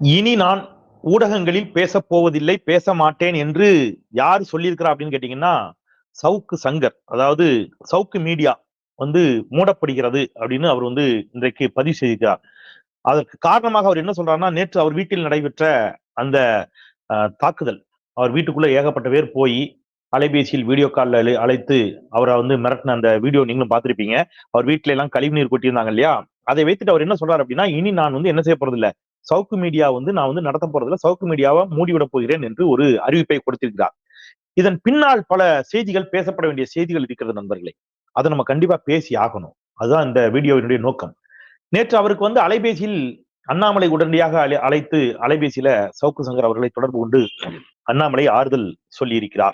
இனி நான் ஊடகங்களில் பேச போவதில்லை பேச மாட்டேன் என்று யார் சொல்லியிருக்கிறா அப்படின்னு கேட்டீங்கன்னா சவுக்கு சங்கர். அதாவது சவுக்கு மீடியா வந்து மூடப்படுகிறது அப்படின்னு அவர் வந்து இன்றைக்கு பதிவு செய்திருக்கிறார். அதற்கு காரணமாக அவர் என்ன சொல்றாருன்னா நேற்று அவர் வீட்டில் நடைபெற்ற அந்த தாக்குதல் அவர் வீட்டுக்குள்ள ஏகப்பட்ட பேர் போய் அலைபேசியில் வீடியோ காலில் அழைத்து அவரை வந்து மிரட்டின அந்த வீடியோ நீங்களும் பார்த்திருப்பீங்க. அவர் வீட்டில எல்லாம் கழிவுநீர் கொட்டியிருந்தாங்க இல்லையா? அதை வைத்துட்டு அவர் என்ன சொல்றாரு அப்படின்னா இனி நான் வந்து என்ன செய்ய போறது இல்லை சவுக்கு மீடியா வந்து நான் வந்து நடத்த போறதுல சவுக்கு மீடியாவை மூடிவிட போகிறேன் என்று ஒரு அறிவிப்பை கொடுத்திருக்கிறார். இதன் பின்னால் பல செய்திகள் பேசப்பட வேண்டிய செய்திகள் இருக்கிறது நண்பர்களே. அதை நம்ம கண்டிப்பா பேசி ஆகணும். அதுதான் இந்த வீடியோவினுடைய நோக்கம். நேற்று அவருக்கு வந்து அலைபேசியில் அண்ணாமலை உடனடியாக அழை- அழைத்து அலைபேசியில சவுக்கு சங்கர் அவர்களை தொடர்பு கொண்டு அண்ணாமலை ஆறுதல் சொல்லியிருக்கிறார்.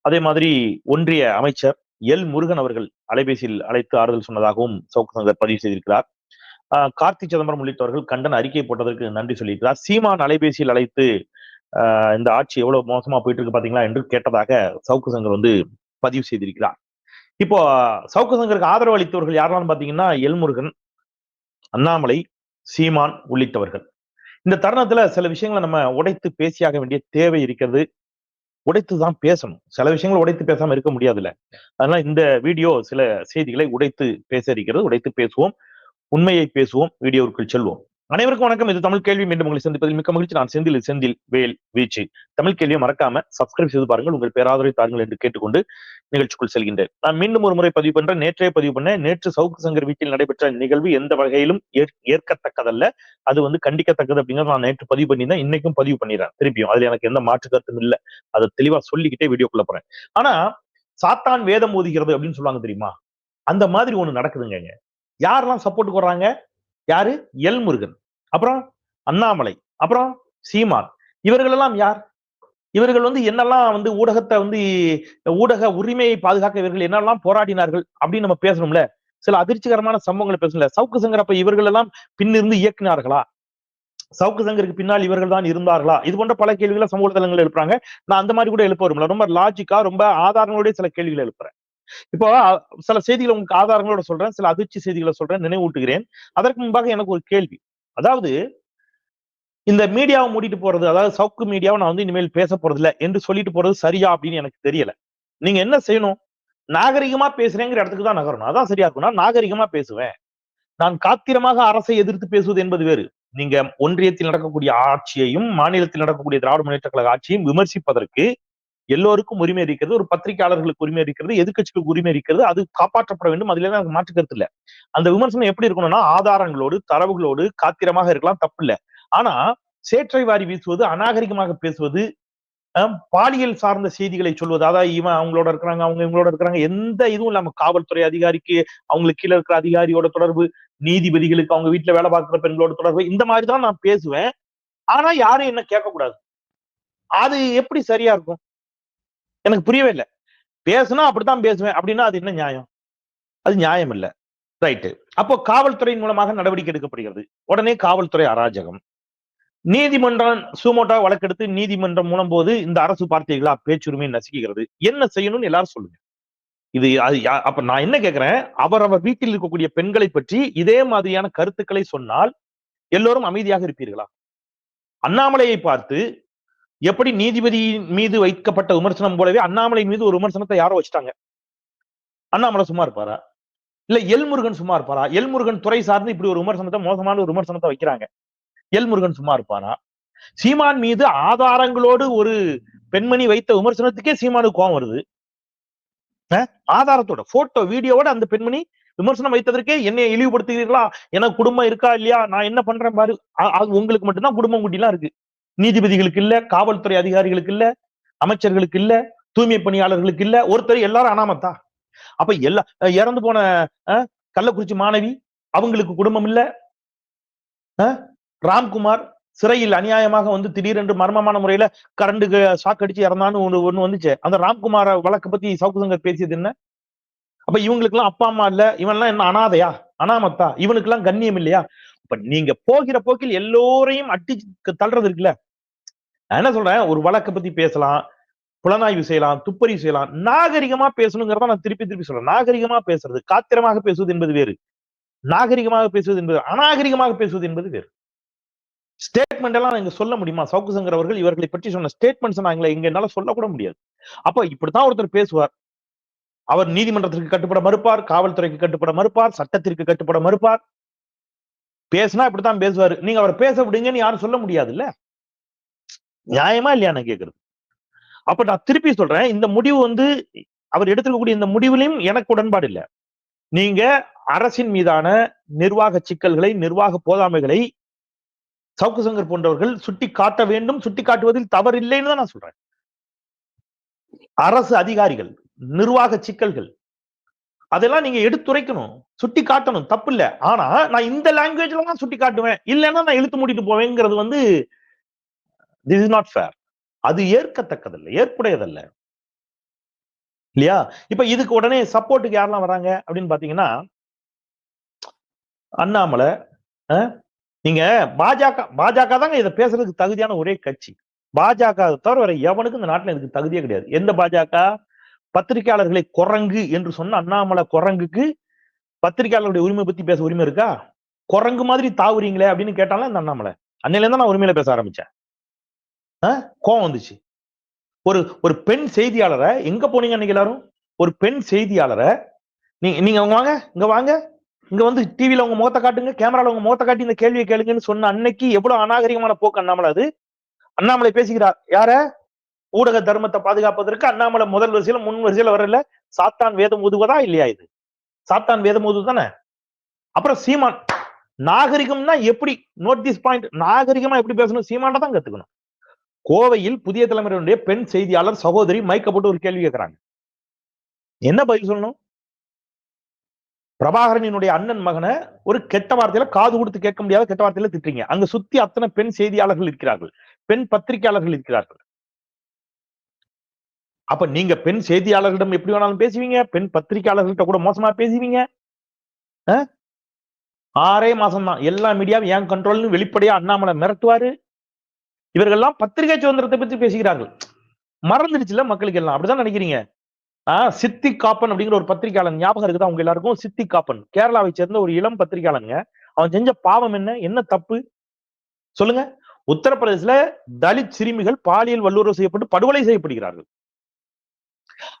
அதே மாதிரி ஒன்றிய அமைச்சர் எல் முருகன் அவர்கள் அலைபேசியில் அழைத்து ஆறுதல் சொன்னதாகவும் சவுக்கு சங்கர் பதிவு செய்திருக்கிறார். கார்த்தி சிதம்பரம் உள்ளிட்டவர்கள் கண்டன அறிக்கை போட்டதற்கு நன்றி சொல்லியிருக்கிறார். சீமான் அலைபேசியில் அழைத்து ஆஹ் இந்த ஆட்சி எவ்வளவு மோசமா போயிட்டு இருக்கு பாத்தீங்களா என்று கேட்டதாக சவுக்கு சங்கர் வந்து பதிவு செய்திருக்கிறார். இப்போ சவுக்கு சங்கருக்கு ஆதரவு அளித்தவர்கள் யாரெல்லாம் பாத்தீங்கன்னா எல்முருகன் அண்ணாமலை சீமான் உள்ளிட்டவர்கள். இந்த தருணத்துல சில விஷயங்களை நம்ம உடைத்து பேசியாக வேண்டிய தேவை இருக்கிறது. உடைத்து தான் பேசணும். சில விஷயங்கள் உடைத்து பேசாம இருக்க முடியாதுல்ல. அதனால இந்த வீடியோ சில செய்திகளை உடைத்து பேச இருக்கிறது. உடைத்து பேசுவோம். உண்மையை பேசுவோம் வீடியோவுக்குள் செல்வோம். அனைவருக்கும் வணக்கம். இது தமிழ் கேள்வி. மீண்டும் உங்களை சந்திப்பதில் மிக்க மகிழ்ச்சி. நான் செந்தில் செந்தில் வேல் வீச்சு. தமிழ் கேள்வியை மறக்காம சப்ஸ்கிரைப் செய்து பாருங்கள். உங்கள் பேராதரவை தாருங்கள் என்று கேட்டுக்கொண்டு நிகழ்ச்சிக்குள் செல்கின்றேன். நான் மீண்டும் ஒரு முறை பதிவு பண்றேன். நேற்றே பதிவு பண்ணேன். நேற்று சவுக்கு சங்கர் வீட்டில் நடைபெற்ற நிகழ்வு எந்த வகையிலும் ஏற்- ஏற்கத்தக்கதல்ல. அது வந்து கண்டிக்கத்தக்கது அப்படிங்கிறத நான் நேற்று பதிவு பண்ணியிருந்தேன். இன்னைக்கும் பதிவு பண்ணிடுறேன். திருப்பியும் அதுல எனக்கு எந்த மாற்று கருத்தும் இல்ல. அதை தெளிவா சொல்லிக்கிட்டே வீடியோக்குள்ள போறேன். ஆனா சாத்தான் வேதம் ஓதுகிறது அப்படின்னு சொல்லுவாங்க தெரியுமா? அந்த மாதிரி ஒண்ணு நடக்குதுங்க யாரெல்லாம் சப்போர்ட் கொடுறாங்க யாரு? எல் முருகன் அப்புறம் அண்ணாமலை. அப்புறம் சீமான். இவர்கள் எல்லாம் யார்? இவர்கள் வந்து என்னெல்லாம் வந்து ஊடகத்தை வந்து ஊடக உரிமையை பாதுகாக்க இவர்கள் என்னெல்லாம் போராடினார்கள் அப்படின்னு நம்ம பேசணும்ல? சில அதிர்ச்சிகரமான சம்பவங்களை பேசணும்ல? சவுக்கு சங்கர் அப்ப இவர்கள் எல்லாம் பின்னிருந்து இயக்குனார்களா? சவுக்கு சங்கருக்கு பின்னால் இவர்கள் தான் இருந்தார்களா? இது போன்ற பல கேள்விகளை சமூக தளங்கள் எழுப்புறாங்க. நான் அந்த மாதிரி கூட எழுப்ப வரும்ல ரொம்ப லாஜிக்கா ரொம்ப ஆதாரங்களோட சில கேள்விகளை எழுப்புறேன். இப்போ சில செய்திகளை உங்களுக்கு ஆதாரங்களோட சொல்றேன் சில அதிர்ச்சி செய்திகளை சொல்றேன் நினைவூட்டுகிறேன். அதற்கு முன்பாக எனக்கு ஒரு கேள்வி. அதாவது இந்த மீடியாவை மூடிட்டு போறது அதாவது சவுக்கு மீடியாவை நான் வந்து இனிமேல் பேச போறதில்ல என்று சொல்லிட்டு போறது சரியா அப்படின்னு எனக்கு தெரியல. நீங்க என்ன செய்யணும்? நாகரிகமா பேசுறேங்கிற இடத்துக்கு தான் நகரணும். அதான் சரியா இருக்கும் நான் நாகரிகமா பேசுவேன். நான் காத்திரமாக அரசை எதிர்த்து பேசுவது என்பது வேறு. நீங்க ஒன்றியத்தில் நடக்கக்கூடிய ஆட்சியையும் மாநிலத்தில் நடக்கக்கூடிய திராவிட முன்னேற்ற கழக ஆட்சியையும் விமர்சிப்பதற்கு எல்லோருக்கும் உரிமை இருக்கிறது ஒரு பத்திரிகையாளர்களுக்கு உரிமை இருக்கிறது எதிர்கட்சிகளுக்கு உரிமை இருக்கிறது அது காப்பாற்றப்பட வேண்டும் அதுல எனக்கு மாற்று கருத்து இல்ல அந்த விமர்சனம் எப்படி இருக்கணும்னா ஆதாரங்களோடு தரவுகளோடு காத்திரமாக இருக்கலாம் தப்பு இல்ல ஆனா சேற்றை வாரி வீசுவது அநாகரிகமாக பேசுவது பாலியல் சார்ந்த செய்திகளை சொல்வது அதாவது இவன் அவங்களோட இருக்கிறாங்க அவங்க இவங்களோட இருக்கிறாங்க எந்த இதுவும் இல்லாம காவல்துறை அதிகாரிக்கு அவங்களுக்கு கீழே இருக்கிற அதிகாரியோட தொடர்பு நீதிபதிகளுக்கு அவங்க வீட்டுல வேலை பார்க்கிற பெண்களோட தொடர்பு இந்த மாதிரி தான் நான் பேசுவேன். ஆனா யாரும் என்ன கேட்கக்கூடாது. அது எப்படி சரியா இருக்கும்? எனக்கு புரியவே இல்லை. பேசுனா அப்படித்தான் பேசுவேன். அப்படின்னா அது என்ன நியாயம்? அது நியாயம் இல்ல. ரைட்டு. அப்போ காவல்துறையின் மூலமாக நடவடிக்கை எடுக்கப்படுகிறது. உடனே காவல்துறை அராஜகம். நீதிமன்றம் சுமோட்டா வழக்கெடுத்து நீதிமன்றம் மூலம் போது இந்த அரசு பார்த்தீர்களா? பேச்சுரிமை நசுக்குகிறது. என்ன செய்யணும்னு எல்லாரும் சொல்லுங்க. இது அப்ப நான் என்ன கேக்குறேன்? அவரவர் வீட்டில் இருக்கக்கூடிய பெண்களை பற்றி இதே மாதிரியான கருத்துக்களை சொன்னால் எல்லோரும் அமைதியாக இருப்பீர்களா? அண்ணாமலையை பார்த்து எப்படி நீதிபதி மீது வைக்கப்பட்ட விமர்சனம் போலவே அண்ணாமலை மீது ஒரு விமர்சனத்தை யாரோ வச்சுட்டாங்க? அண்ணாமலை சும்மா இருப்பாரா? இல்ல எல்முருகன் சும்மா இருப்பாரா? எல்முருகன் துறை சார்ந்து இப்படி ஒரு விமர்சனத்தை மோசமான ஒரு விமர்சனத்தை வைக்கிறாங்க. எல்முருகன் சும்மா இருப்பாரா? சீமான் மீது ஆதாரங்களோடு ஒரு பெண்மணி வைத்த விமர்சனத்துக்கே சீமானுக்கு கோவம் வருது. ஆதாரத்தோட போட்டோ வீடியோவோட அந்த பெண்மணி விமர்சனம் வைத்ததற்கே என்னை இழிவுபடுத்துகிறீர்களா? எனக்கு குடும்பம் இருக்கா இல்லையா? நான் என்ன பண்றேன் பாரு. அது உங்களுக்கு மட்டும்தான் குடும்பம் குட்டிலாம் இருக்கு. நீதிபதிகளுக்கு இல்ல காவல்துறை அதிகாரிகளுக்கு இல்ல அமைச்சர்களுக்கு இல்ல தூய்மை பணியாளர்களுக்கு இல்ல ஒருத்தர் எல்லாரும் அனாமத்தா. அப்ப எல்லா இறந்து போன அஹ், கள்ளக்குறிச்சி மாணவி அவங்களுக்கு குடும்பம் இல்ல. ராம்குமார் சிறையில் அநியாயமாக வந்து திடீரென்று மர்மமான முறையில கரண்டுக்கு ஷாக் அடிச்சு இறந்தான்னு ஒண்ணு ஒண்ணு வந்துச்சு. அந்த ராம்குமார வழக்கு பத்தி சவுக்கு சங்கர் பேசியது என்ன? அப்ப இவங்களுக்கு எல்லாம் அப்பா அம்மா இல்ல இவன் எல்லாம் என்ன அனாதையா? அனாமத்தா. இவனுக்கு எல்லாம் கண்ணியம் இல்லையா? இப்ப நீங்க போகிற போக்கில் எல்லோரையும் அட்டி தள்ளுறது இருக்குல்ல? நான் என்ன சொல்றேன்? ஒரு வழக்கை பத்தி பேசலாம் புலனாய்வு செய்யலாம் துப்பறிவு செய்யலாம் நாகரிகமா பேசணுங்கிறத நான் திருப்பி திருப்பி சொல்றேன். நாகரிகமா பேசுறது காத்திரமாக பேசுவது என்பது வேறு. நாகரிகமாக பேசுவது என்பது அநாகரிகமாக பேசுவது என்பது வேறு. ஸ்டேட்மெண்ட் எல்லாம் இங்க சொல்ல முடியுமா? சவுக்கு சங்கர் அவர்கள் இவர்களை பற்றி சொன்ன ஸ்டேட்மெண்ட்ஸ் நாங்கள எங்க என்னால சொல்லக்கூட முடியாது. அப்ப இப்படித்தான் ஒருத்தர் பேசுவார். அவர் நீதிமன்றத்திற்கு கட்டுப்பட மறுப்பார் காவல்துறைக்கு கட்டுப்பட மறுப்பார் சட்டத்திற்கு கட்டுப்பட மறுப்பார். பேசினா இப்படித்தான் பேசுவாரு. நீங்க அவர் பேச விடுங்கன்னு யாரும் சொல்ல முடியாது இல்ல நியாயமா இல்லையா நான் கேக்குறது? அப்ப நான் திருப்பி சொல்றேன் இந்த முடிவு வந்து அவர் எடுத்துக்கக்கூடிய இந்த முடிவிலையும் எனக்கு உடன்பாடு இல்ல. நீங்க அரசின் மீதான நிர்வாக சிக்கல்களை நிர்வாக போதாமைகளை சவுக்கு சங்கர் போன்றவர்கள் சுட்டி காட்ட வேண்டும் சுட்டி காட்டுவதில் தவறில்லைன்னு தான் நான் சொல்றேன். அரசு அதிகாரிகள் நிர்வாக சிக்கல்கள் அதெல்லாம் நீங்க எடுத்துரைக்கணும். சுட்டி காட்டணும் தப்பு இல்ல ஆனா நான் இந்த லாங்குவேஜ்ல தான் சுட்டி காட்டுவேன் இல்லைன்னா நான் இழுத்து மூடிட்டு போவேங்கிறது வந்து திஸ் இஸ் நாட் ஃபேர் அது ஏற்கத்தக்கதல்ல. ஏற்புடையதல்ல. இல்லையா? இப்ப இதுக்கு உடனே சப்போர்ட்டுக்கு யாரெல்லாம் வராங்க அப்படின்னு பாத்தீங்கன்னா அண்ணாமலை நீங்க பாஜக பாஜக தாங்க இதை பேசுறதுக்கு தகுதியான ஒரே கட்சி. பாஜக தவிர வேற எவனுக்கும் இந்த நாட்டுல இதுக்கு தகுதியே கிடையாது. எந்த பாஜக? பத்திரிகையாளர்களை குரங்கு என்று சொன்ன அண்ணாமலை குரங்குக்கு பத்திரிகையாளருடைய உரிமை பத்தி பேச உரிமை இருக்கா? குரங்கு மாதிரி தாவுறீங்களே அப்படின்னு கேட்டாலும் இந்த அண்ணாமலை. அன்னையில தான் நான் உரிமையில பேச ஆரம்பிச்சேன். கோவம் வந்துச்சு. ஒரு ஒரு பெண் செய்தியாளரை எங்க போனீங்க அன்னைக்கு எல்லாரும்? ஒரு பெண் செய்தியாளரை நீங்க நீங்க அவங்க வாங்க இங்க வாங்க. இங்க வந்து டிவியில உங்க முகத்தை காட்டுங்க கேமரால உங்க முகத்தை காட்டி இந்த கேள்வியை கேளுங்கன்னு சொன்ன அன்னைக்கு எவ்வளவு அநாகரிகமான போக்கு அண்ணாமலை அது. அண்ணாமலை பேசிக்கிறார். யார? ஊடக தர்மத்தை பாதுகாப்பதற்கு அண்ணாமலை முதல் வரிசையில முன் வரிசையில வரல. சாத்தான் வேதம் ஊதுவதா இல்லையா இது? சாத்தான் வேதம் ஊது தானே? அப்புறம் சீமான் நாகரிகம்னா எப்படி? நோட் திஸ் பாயிண்ட் நாகரிகமா எப்படி பேசணும்? சீமான்ட தான் கத்துக்கணும். கோவையில் புதிய தலைமுறையினுடைய பெண் செய்தியாளர் சகோதரி மயக்கப்பட்டு ஒரு கேள்வி கேட்கிறாங்க என்ன பதில் சொல்லணும்? பிரபாகரனினுடைய அண்ணன் மகனை ஒரு கெட்ட வார்த்தையில காது கொடுத்து கேட்க முடியாத கெட்ட வார்த்தையில திட்டுறீங்க. அங்க சுத்தி அத்தனை பெண் செய்தியாளர்கள் இருக்கிறார்கள். பெண் பத்திரிகையாளர்கள் இருக்கிறார்கள். அப்ப நீங்க பெண் செய்தியாளர்களிடம் எப்படி வேணாலும் பேசுவீங்க? பெண் பத்திரிகையாளர்கள்ட்ட கூட மோசமா பேசுவீங்க? ஆறே மாசம் தான் எல்லா மீடியாவும் ஏன் கண்ட்ரோல்னு வெளிப்படையா அண்ணாமலை மிரட்டுவாரு. இவர்கள்லாம் பத்திரிகை சுதந்திரத்தை பத்தி பேசுகிறார்கள். மறந்துடுச்சுல மக்களுக்கு எல்லாம் அப்படிதான் நினைக்கிறீங்க? ஆஹ் சித்தி காப்பன் அப்படிங்கிற ஒரு பத்திரிகையாளன் ஞாபகம் இருக்குதா உங்க எல்லாருக்கும்? சித்தி காப்பன். கேரளாவை சேர்ந்த ஒரு இளம் பத்திரிகையாளனுங்க. அவன் செஞ்ச பாவம் என்ன? என்ன தப்பு? சொல்லுங்க. உத்தரப்பிரதேசல தலித் சிறுமிகள் பாலியல் வல்லுறவு செய்யப்பட்டு படுகொலை செய்யப்படுகிறார்கள்.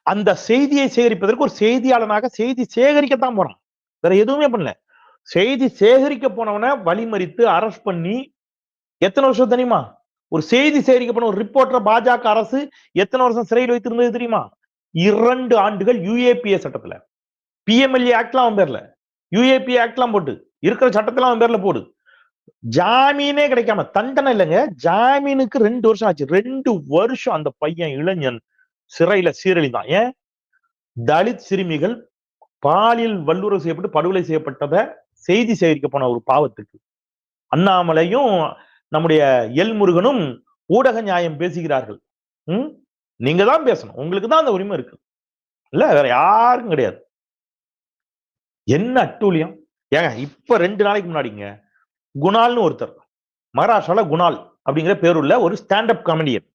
அந்த செய்தியை சேகரிப்பதற்கு ஒரு செய்தியாளனாக செய்தி சேகரிக்கத்தான் போறான். வேற எதுவுமே பண்ணல. செய்தி சேகரிக்க போனவனை வழிமறித்து அரெஸ்ட் பண்ணி எத்தனை வருஷம் தெரியுமா? ஒரு செய்தி சேகரிக்க போன ஒரு ரிப்போர்ட்டர் பாஜக அரசு எத்தனை வருஷம் சிறையில் வைத்திருந்தது தெரியுமா? இரண்டு ஆண்டுகள் யூஏபிஏ சட்டத்துல. பிஎம்எல்ஏ ஆக்ட்லாம் அவன் பேர்ல. யூஏபி ஆக்ட்லாம் போட்டு. இருக்கிற சட்டத்தெல்லாம் அவன் பேர்ல போடு. ஜாமீனே கிடைக்காம தண்டனை இல்லைங்க. ஜாமீனுக்கு ரெண்டு வருஷம் ஆச்சு. ரெண்டு வருஷம் அந்த பையன் இளைஞன் சிறையில சீரழிதான் ஏன்? தலித் சிறுமிகள் பாலியல் வல்லுறவு செய்யப்பட்டு படுகொலை செய்யப்பட்டதை செய்தி சேகரிக்க போன ஒரு பாவத்துக்கு. அண்ணாமலையும் நம்முடைய எல் முருகனும் ஊடக நியாயம் பேசுகிறார்கள். ம்? நீங்க தான் பேசணும். உங்களுக்கு தான் அந்த உரிமை இருக்கு. இல்ல வேற யாருக்கும் கிடையாது. என்ன அட்டூழியம்? ஏங்க இப்ப ரெண்டு நாளைக்கு முன்னாடிங்க குணால்னு ஒருத்தர் மகாராஷ்டிரால குணால் அப்படிங்கிற பேருள்ள ஒரு ஸ்டாண்டப் காமெடியன்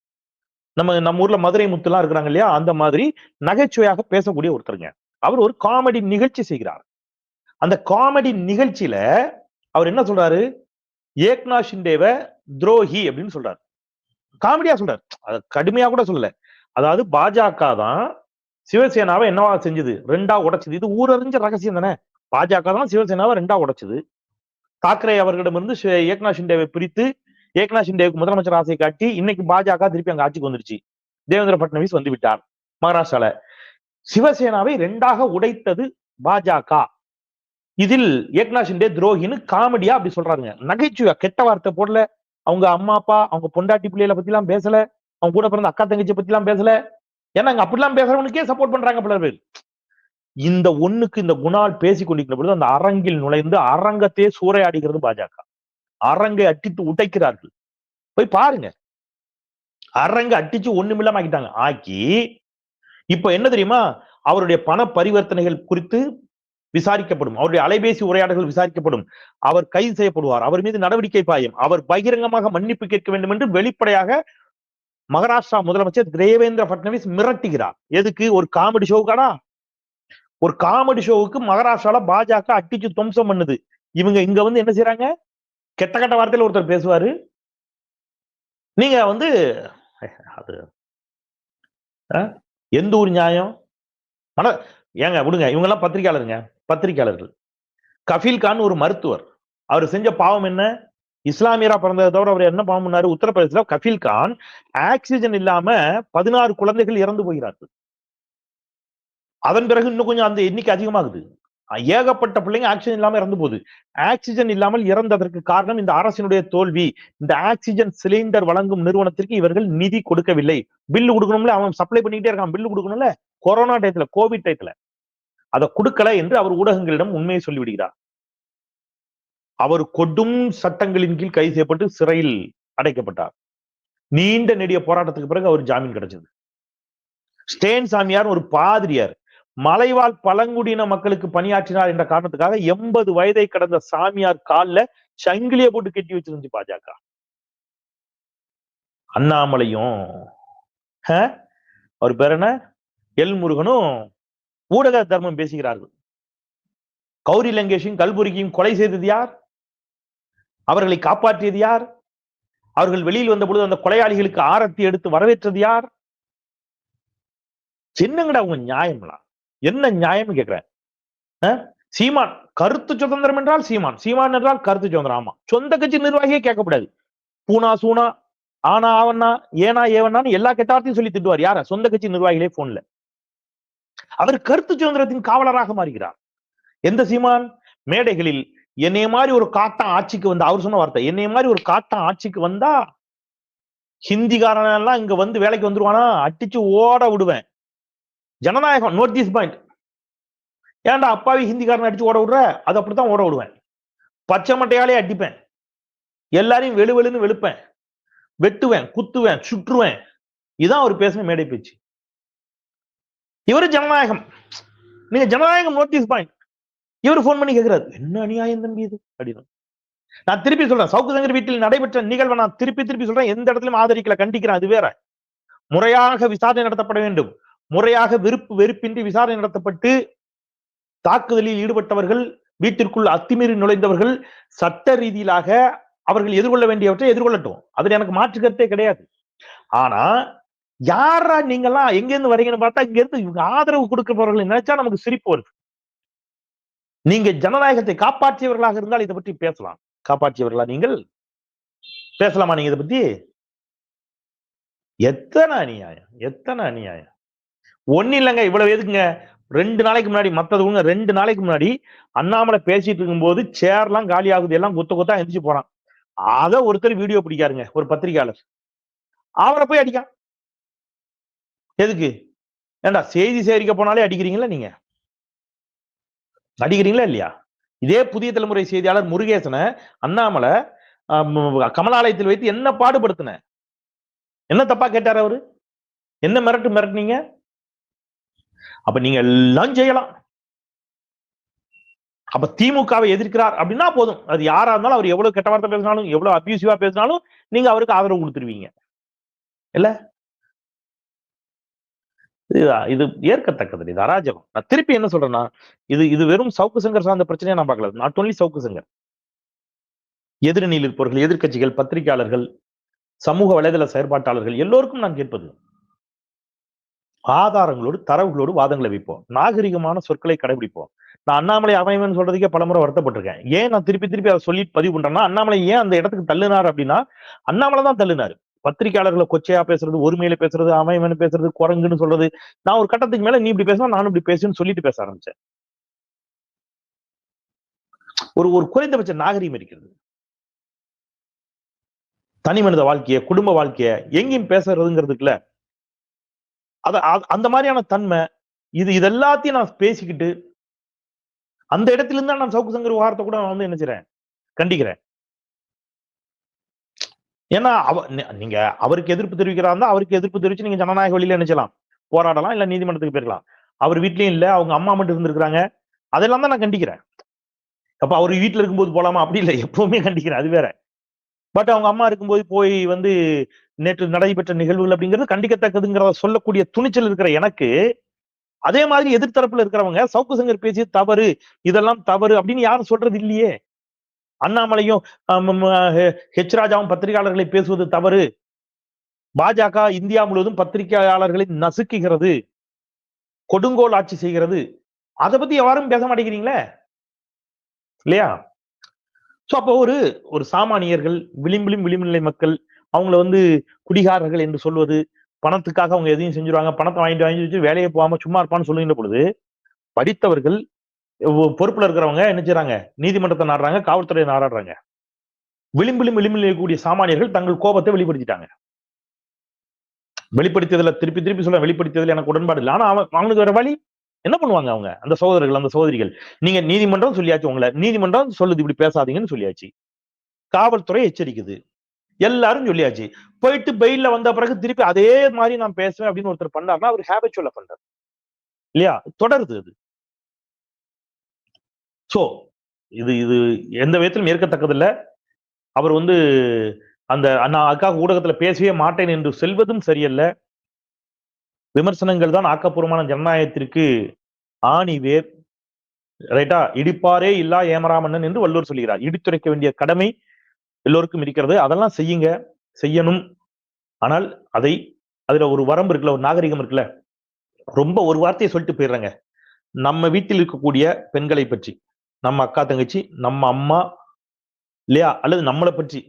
நம்ம நம்ம ஊர்ல மதுரை முத்துலாம் இருக்கிறாங்க இல்லையா? அந்த மாதிரி நகைச்சுவையாக பேசக்கூடிய ஒருத்தருங்க. அவர் ஒரு காமெடி நிகழ்ச்சி செய்கிறார். அந்த காமெடி நிகழ்ச்சியில அவர் என்ன சொல்றாரு? ஏக்னா ஷிண்டேவ துரோகி அப்படின்னு சொல்றாரு. காமெடியா சொல்றாரு. அது கடுமையா கூட சொல்லல. அதாவது பாஜக தான் சிவசேனாவை என்னவா செஞ்சது? ரெண்டா உடைச்சது. இது ஊரறிஞ்ச ரகசியம் தானே? பாஜக தான் சிவசேனாவை ரெண்டா உடைச்சது. தாக்கரே அவர்களிடமிருந்து ஏக்னா ஷிண்டேவை பிரித்து ஏக்நாத் ஷிண்டேவுக்கு முதலமைச்சர் ஆசை காட்டி இன்னைக்கு பாஜக திருப்பி அங்க ஆட்சிக்கு வந்துருச்சு. தேவேந்திர பட்னவிஸ் வந்து விட்டார் மகாராஷ்டிரால. சிவசேனாவை ரெண்டாக உடைத்தது பாஜக. இதில் ஏக்நாத் ஷிண்டே துரோகின்னு காமெடியா அப்படி சொல்றாங்க நகைச்சுவை கெட்ட வார்த்தை போடல. அவங்க அம்மா அப்பா அவங்க பொண்டாட்டி பிள்ளைகளை பத்தி எல்லாம் பேசல. அவங்க கூட பிறந்த அக்கா தங்கச்சி பத்தி எல்லாம் பேசல. ஏன்னா அங்க அப்படிலாம் பேசுறவனுக்கே சப்போர்ட் பண்றாங்க பல பேர் இந்த ஒண்ணுக்கு இந்த குணால் பேசி கொண்டிருக்கிற பொழுது அந்த அரங்கில் நுழைந்து அரங்கத்தையே சூறையாடுகிறது பாஜக. அரங்கை அட்டித்து உடைக்கிறார்கள். போய் பாருங்க. அரங்க அட்டிச்சு ஒண்ணுமில்லாம ஆக்கிட்டாங்க. ஆக்கி இப்ப என்ன தெரியுமா? அவருடைய பண பரிவர்த்தனைகள் குறித்து விசாரிக்கப்படும். அவருடைய அலைபேசி உரையாடல்கள் விசாரிக்கப்படும். அவர் கைது செய்யப்படுவார். அவர் மீது நடவடிக்கை பாயும். அவர் பகிரங்கமாக மன்னிப்பு கேட்க வேண்டும் என்று வெளிப்படையாக மகாராஷ்டிரா முதலமைச்சர் தேவேந்திர பட்னவிஸ் மிரட்டுகிறார். எதுக்கு? ஒரு காமெடி ஷோவுக்காடா? ஒரு காமெடி ஷோவுக்கு மகாராஷ்டிரால பாஜக அட்டிச்சு துவம்சம் பண்ணுது. இவங்க இங்க வந்து என்ன செய்யறாங்க கெட்ட கெட்ட வார்த்தையில் ஒருத்தர் பேசுவார். நீங்க வந்து அது எந்த ஊர் நியாயம்? ஆனா ஏங்க விடுங்க இவங்கெல்லாம் பத்திரிகையாளருங்க பத்திரிகையாளர்கள் கஃபீல் கான் ஒரு மருத்துவர். அவர் செஞ்ச பாவம் என்ன? இஸ்லாமியரா பிறந்ததை தவிர அவர் என்ன பாவம் பண்ணாரு? உத்தரப்பிரதேசல கஃபீல் கான் ஆக்சிஜன் இல்லாம பதினாறு குழந்தைகள் இறந்து போகிறார்கள். அதன் பிறகு இன்னும் கொஞ்சம் அந்த எண்ணிக்கை அதிகமாகுது. ஏகப்பட்ட பிள்ளைங்க ஆக்சிஜன் இல்லாமல் இறந்து போகுது. ஆக்சிஜன் இல்லாமல் இறந்ததற்கு காரணம் இந்த அரசினுடைய தோல்வி. இந்த ஆக்சிஜன் சிலிண்டர் வழங்கும் நிறுவனத்திற்கு இவர்கள் நிதி கொடுக்கவில்லை. பில்லு கொடுக்கணும்ல? அவன் சப்ளை பண்ணிக்கிட்டே இருக்கான். பில்லு கொடுக்கணும்ல? கொரோனா டயத்துல கோவிட் டயத்துல அதை கொடுக்கல என்று அவர் ஊடகங்களிடம் உண்மையை சொல்லிவிடுகிறார். அவர் கொடும் சட்டங்களின் கீழ் கைது செய்யப்பட்டு சிறையில் அடைக்கப்பட்டார். நீண்ட நெடிய போராட்டத்துக்கு பிறகு அவர் ஜாமீன் கிடைச்சது. ஸ்டேன் சாமியார் ஒரு பாதிரியார். மலைவாழ் பழங்குடியின மக்களுக்கு பணியாற்றினார் என்ற காரணத்துக்காக எண்பது வயதை கடந்த சாமியார் கால்ல சங்கிலிய போட்டு கட்டி வச்சிருந்துச்சு பாஜக. அண்ணாமலையும் அவர் பேர் என்ன? எல் முருகனும் ஊடக தர்மம் பேசுகிறார்கள். கௌரி லங்கேஷும் கல்புரிக்கையும் கொலை செய்தது யார்? அவர்களை காப்பாற்றியது யார்? அவர்கள் வெளியில் வந்த பொழுது அந்த கொலையாளிகளுக்கு ஆரத்தி எடுத்து வரவேற்றது யார்? சின்னங்கடா உங்க நியாயம்லாம்? என்ன நியாயம்னு கேட்கிறேன் சீமான் கருத்து சுதந்திரம் என்றால் சீமான். சீமான் என்றால் கருத்து சுதந்திரம். ஆமா. சொந்த கட்சி நிர்வாகியே கேட்கக்கூடாது பூனா சூனா ஆனா ஆவண்ணா ஏனா ஏவண்ணான்னு எல்லா கெட்டார்த்தையும் சொல்லி திட்டுவார். யார? சொந்த கட்சி நிர்வாகிகளே போன்ல அவர் கருத்து சுதந்திரத்தின் காவலராக மாறுகிறார். எந்த சீமான்? மேடைகளில் என்னைய மாதிரி ஒரு காட்டான் ஆட்சிக்கு வந்தா அவர் சொன்ன வார்த்தை என்னைய மாதிரி ஒரு காட்டான் ஆட்சிக்கு வந்தா ஹிந்திக்காரன் எல்லாம் இங்க வந்து வேலைக்கு வந்துருவானா? அடிச்சு ஓட விடுவேன். ஜனநாயகம் நோட் திஸ் பாயிண்ட் ஏன்டா அப்பாவி ஹிந்திக்காரன் அடிச்சு ஓட விடுற? அது அப்படித்தான் ஓட விடுவேன். பச்சை மட்டையாலே அடிப்பேன். எல்லாரையும் வெளு வெளுன்னு வெளுப்பேன். வெட்டுவேன் குத்துவேன் சுற்றுவேன். இதான் அவர் பேசின மேடை பேச்சு. இவரு ஜனநாயகம். நீங்க ஜனநாயகம் நோட்டீஸ் பாயிண்ட் இவர் போன் பண்ணி கேக்குறாரு என்ன அநியாயம் தம்பி இது? அப்படின்னு. நான் திருப்பி சொல்றேன் சவுக்கு சங்கர் வீட்டில் நடைபெற்ற நிகழ்வை நான் திருப்பி திருப்பி சொல்றேன். எந்த இடத்துலயும் ஆதரிக்கல கண்டிக்கிறேன் அது வேற. முறையாக விசாரணை நடத்தப்பட வேண்டும். முறையாக வெறுப்பு வெறுப்பின்றி விசாரணை நடத்தப்பட்டு தாக்குதலில் ஈடுபட்டவர்கள் வீட்டிற்குள் அத்துமீறி நுழைந்தவர்கள் சட்ட ரீதியிலாக அவர்கள் எதிர்கொள்ள வேண்டியவற்றை எதிர்கொள்ளட்டும். அதுல எனக்கு மாற்று கருத்தே கிடையாது. ஆனா யாரா நீங்கெல்லாம் எங்க இருந்து வரீங்கன்னு பார்த்தா இங்க இருந்து இவங்க ஆதரவு கொடுக்கிறவர்கள் நினைச்சா நமக்கு சிரிப்பு வருது. நீங்க ஜனநாயகத்தை காப்பாற்றியவர்களாக இருந்தால் இதை பற்றி பேசலாம். காப்பாற்றியவர்களா நீங்கள்? பேசலாமா நீங்க இதை பத்தி? எத்தனை அநியாயம் எத்தனை அநியாயம். ஒண்ணு இல்லைங்க இவ்வளவு எதுக்குங்க? ரெண்டு நாளைக்கு முன்னாடி மற்றதுங்க ரெண்டு நாளைக்கு முன்னாடி அண்ணாமலை பேசிட்டு இருக்கும்போது சேர்லாம் காலி ஆகுது எல்லாம் கொத்த கொத்தா எந்திரிச்சு போறான். அதை ஒருத்தர் வீடியோ பிடிக்காருங்க ஒரு பத்திரிகையாளர். அவரை போய் அடிக்கான். எதுக்கு? ஏண்டா செய்தி சேகரிக்க போனாலே அடிக்கிறீங்களா நீங்க? அடிக்கிறீங்களா இல்லையா? இதே புதிய தலைமுறை செய்தியாளர் முருகேசனை அண்ணாமலை கமலாலயத்தில் வைத்து என்ன பாடுபடுத்தின? என்ன தப்பா கேட்டார் அவரு? என்ன மிரட்டு மிரட்டுனீங்க? அப்ப நீங்க எல்லாம் செய்யலாம் அப்ப திமுகவை எதிர்க்கிறார் அப்படின்னா போதும். அது யாரா இருந்தாலும் அவர் எவ்வளவு கெட்ட வார்த்தை பேசினாலும் எவ்வளவு அபியூசிவா பேசினாலும் நீங்க அவருக்கு ஆதரவு கொடுத்துருவீங்க. இல்ல? இது இது ஏற்கத்தக்கது. இது அராஜகம். நான் திருப்பி என்ன சொல்றேன்னா இது இது வெறும் சவுக்கு சங்கர் சார்ந்த பிரச்சனையை நான் பார்க்கல. Not only Savukku Shankar. எதிரணியில் இருப்பவர்கள் எதிர்கட்சிகள் பத்திரிகையாளர்கள் சமூக வலைதள செயற்பாட்டாளர்கள் எல்லோருக்கும் நான் கேட்பது. ஆதாரங்களோடு தரவுகளோடு வாதங்களை வைப்போம். நாகரிகமான சொற்களை கடைபிடிப்போம். நான் அண்ணாமலை அமைவன் சொல்றதுக்கே பலமுறை வருத்தப்பட்டிருக்கேன். ஏன் நான் திருப்பி திருப்பி அதை சொல்லி பதிவு பண்றேன்னா அண்ணாமலை ஏன் அந்த இடத்துக்கு தள்ளுனார் அப்படின்னா அண்ணாமலை தான் தள்ளுனாரு. பத்திரிகையாளர்களை கொச்சையா பேசுறது ஒருமையில பேசுறது அமைவன் பேசுறது குரங்குன்னு சொல்றது. நான் ஒரு கட்டத்துக்கு மேல நீ இப்படி பேசினா நானும் இப்படி பேசுன்னு சொல்லிட்டு பேச ஆரம்பிச்சேன். ஒரு ஒரு குறைந்தபட்ச நாகரிகம் இருக்கிறது. தனி மனித வாழ்க்கைய குடும்ப வாழ்க்கைய எங்கேயும் பேசுறதுங்கிறதுக்குல அத அந்த மாதிரியான தன்மை இது இது எல்லாத்தையும் நான் பேசிக்கிட்டு அந்த இடத்துல இருந்தா நான் சவுக்கு சங்கர் விவகாரத்தை கூட நான் வந்து என்ன செய்றேன்? கண்டிக்கிறேன். ஏன்னா அவ நீங்க அவருக்கு எதிர்ப்பு தெரிவிக்கிறா இருந்தா அவருக்கு எதிர்ப்பு தெரிவிச்சு நீங்க ஜனநாயக வழியில நினைச்சலாம் போராடலாம் இல்ல நீதிமன்றத்துக்கு போயிருக்கலாம். அவர் வீட்லயும் இல்ல அவங்க அம்மா மட்டும் இருந்திருக்கிறாங்க. அதெல்லாம் தான் நான் கண்டிக்கிறேன். அப்ப அவர் வீட்டுல இருக்கும்போது போலாமா? அப்படி இல்லை எப்பவுமே கண்டிக்கிறேன். அது வேற. பட் அவங்க அம்மா இருக்கும்போது போய் வந்து நேற்று நடைபெற்ற நிகழ்வுகள் அப்படிங்கிறது கண்டிக்கத்தக்கதுங்கிறத சொல்லக்கூடிய துணிச்சல் இருக்கிற எனக்கு அதே மாதிரி எதிர்த்தரப்புல இருக்கிறவங்க சவுக்கு சங்கர் பேசி தவறு இதெல்லாம் தவறு அப்படின்னு யாரும் சொல்றது இல்லையே. அண்ணாமலையும் ஹெச் ராஜாவும் பத்திரிகையாளர்களை பேசுவது தவறு. பாஜக இந்தியா முழுவதும் பத்திரிகையாளர்களை நசுக்குகிறது. கொடுங்கோல் ஆட்சி செய்கிறது. அதை பத்தி யாரும் பேச மாட்டேங்கிறீங்களே? இல்லையா? சோ அப்போ ஒரு ஒரு சாமானியர்கள் விளிம்பிலும் விளிம்புநிலை மக்கள் அவங்கள வந்து குடிகாரர்கள் என்று சொல்வது பணத்துக்காக அவங்க எதையும் செஞ்சுருவாங்க பணத்தை வாங்கிட்டு வாங்கி வச்சு வேலையை போகாம சும்மா இருப்பான்னு சொல்லுகின்ற பொழுது படித்தவர்கள் பொறுப்புல இருக்கிறவங்க என்ன செய்றாங்க? நீதிமன்றத்தை நாடுறாங்க காவல்துறையை நாடாடுறாங்க விளிம்பிலும் விளிம்பில் இருக்கக்கூடிய சாமானியர்கள் தங்கள் கோபத்தை வெளிப்படுத்திட்டாங்க. வெளிப்படுத்தியதுல திருப்பி திருப்பி சொல்ல வெளிப்படுத்தியதுல எனக்கு உடன்பாடு இல்லை. ஆனா அவன் அவனுக்கு வேற வழி. என்ன பண்ணுவாங்க அவங்க? அந்த சகோதரர்கள் அந்த சகோதரிகள். நீங்க நீதிமன்றம் சொல்லியாச்சு உங்களை. நீதிமன்றம் சொல்லுது இப்படி பேசாதீங்கன்னு சொல்லியாச்சு. காவல்துறை எச்சரிக்குது. எல்லாரும் சொல்லியாச்சு. போயிட்டு பெயில்ல வந்த பிறகு திருப்பி அதே மாதிரி நான் பேசுவேன் அப்படின்னு ஒருத்தர் பண்ணாருன்னா அவர் ஹேபிச்சுவல பண்றாரு. இல்லையா? தொடருது அது. சோ இது இது எந்த விதத்திலும் ஏற்கத்தக்கதில்ல. அவர் வந்து அந்த நான் அதுக்காக ஊடகத்துல பேசவே மாட்டேன் என்று செல்வதும் சரியல்ல. விமர்சனங்கள் தான் ஆக்கப்பூர்வமான ஜனநாயகத்திற்கு ஆணி வேர். ரைட்டா? இடிப்பாரே இல்லா ஏமராமன்னன் என்று வள்ளுவர் சொல்கிறார். இடித்துரைக்க வேண்டிய கடமை எல்லோருக்கும் இருக்கிறது. அதெல்லாம் செய்யுங்க. செய்யணும். ஆனால் அதை அதுல ஒரு வரம்பு இருக்குல்ல ஒரு நாகரிகம் இருக்குல்ல ரொம்ப ஒரு வார்த்தையை சொல்லிட்டு போயிடுறாங்க. நம்ம வீட்டில் இருக்கக்கூடிய பெண்களை பற்றி நம்ம அக்கா தங்கச்சி நம்ம அம்மா இல்லையா அல்லது நம்மளை பற்றி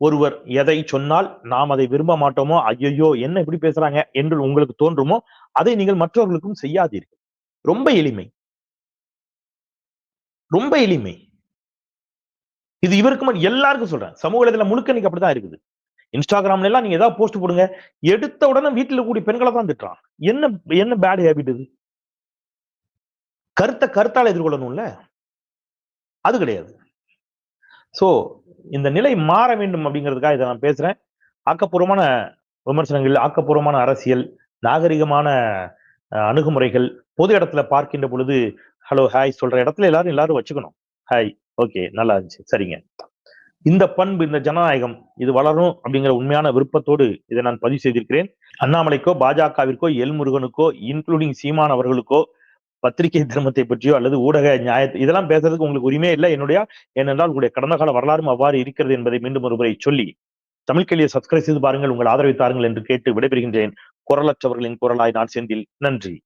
ஒருவர் எதை சொன்னால் நாம் அதை விரும்ப மாட்டோமோ ஐயோ என்ன இப்படி பேசுறாங்க என்று உங்களுக்கு தோன்றுமோ அதை நீங்கள் மற்றவர்களுக்கும் செய்யாதீர்கள். ரொம்ப எளிமை. ரொம்ப எளிமை. இது இவருக்கு மட்டும் எல்லாருக்கும் சொல்றேன். சமூக இடத்துல முழுக்க நீங்க அப்படிதான் இருக்குது. இன்ஸ்டாகிராம்ல எல்லாம் நீங்க ஏதாவது போஸ்ட் போடுங்க. எடுத்த உடனே வீட்டுல கூடிய பெண்களை தான் திட்டுறான். என்ன என்ன பேட் ஹேபிட் இது? கருத்தை கருத்தால எதிர்கொள்ளணும்ல? அது கிடையாது. சோ இந்த நிலை மாற வேண்டும் அப்படிங்கிறதுக்காக இதை நான் பேசுறேன். ஆக்கப்பூர்வமான விமர்சனங்கள் ஆக்கப்பூர்வமான அரசியல் நாகரிகமான அணுகுமுறைகள் பொது இடத்துல பார்க்கின்ற பொழுது ஹலோ ஹாய் சொல்ற இடத்துல எல்லாரும் எல்லாரும் வச்சுக்கணும். ஹாய் ஓகே நல்லா இருந்துச்சு. சரிங்க. இந்த பண்பு இந்த ஜனநாயகம் இது வளரும் அப்படிங்கிற உண்மையான விருப்பத்தோடு இதை நான் பதிவு செய்திருக்கிறேன். அண்ணாமலைக்கோ பாஜகவிற்கோ எல்முருகனுக்கோ இன்க்ளூடிங் சீமான் அவர்களுக்கோ பத்திரிகை தர்மத்தை பற்றியோ அல்லது ஊடக நியாயத்தை இதெல்லாம் பேசுறதுக்கு உங்களுக்கு உரிமையே இல்லை. என்னுடைய ஏனென்றால் உங்களுடைய கடந்த கால வரலாறும் அவ்வாறு இருக்கிறது என்பதை மீண்டும் ஒருமுறை சொல்லி தமிழ் கேள்வியை சப்ஸ்கிரைப் செய்து பாருங்கள் உங்கள் ஆதரவை தாருங்கள் என்று கேட்டு விடைபெறுகின்றேன். குரலற்றவர்களின் குரலாய் நான் செந்தில். நன்றி.